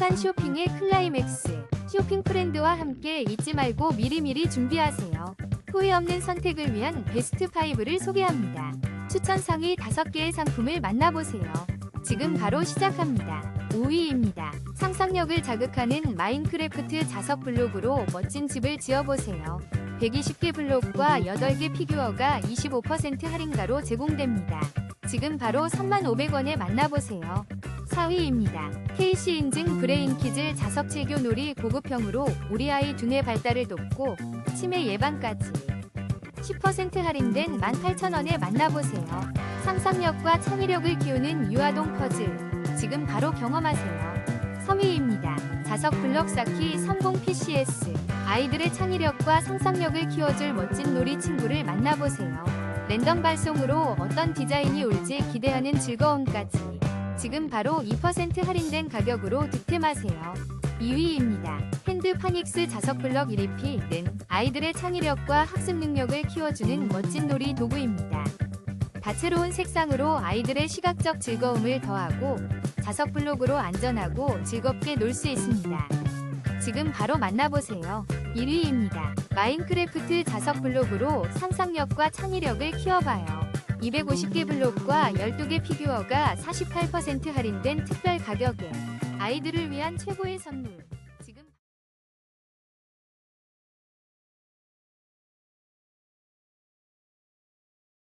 행복한 쇼핑의 클라이맥스. 쇼핑 프렌드와 함께 잊지 말고 미리미리 준비하세요. 후회 없는 선택을 위한 베스트 5를 소개합니다. 추천 상위 5개의 상품을 만나보세요. 지금 바로 시작합니다. 5위입니다. 상상력을 자극하는 마인크래프트 자석 블록으로 멋진 집을 지어보세요. 120개 블록과 8개 피규어가 25% 할인가로 제공됩니다. 지금 바로 3,500원에 만나보세요. 4위입니다. KC 인증 브레인 키즈 자석 체교 놀이 고급형으로 우리 아이 두뇌 발달을 돕고 치매 예방까지 10% 할인된 18,000원에 만나보세요. 상상력과 창의력을 키우는 유아동 퍼즐 지금 바로 경험하세요. 3위입니다. 자석 블럭 쌓기 성공 PCS 아이들의 창의력과 상상력을 키워줄 멋진 놀이 친구를 만나보세요. 랜덤 발송으로 어떤 디자인이 올지 기대하는 즐거움까지 지금 바로 2% 할인된 가격으로 득템하세요. 2위입니다. 핸드 파닉스 자석 블럭 1위피는 아이들의 창의력과 학습 능력을 키워주는 멋진 놀이 도구입니다. 다채로운 색상으로 아이들의 시각적 즐거움을 더하고 자석 블록으로 안전하고 즐겁게 놀 수 있습니다. 지금 바로 만나보세요. 1위입니다. 마인크래프트 자석 블록으로 상상력과 창의력을 키워봐요. 250개 블록과 12개 피규어가 48% 할인된 특별 가격에 아이들을 위한 최고의 선물.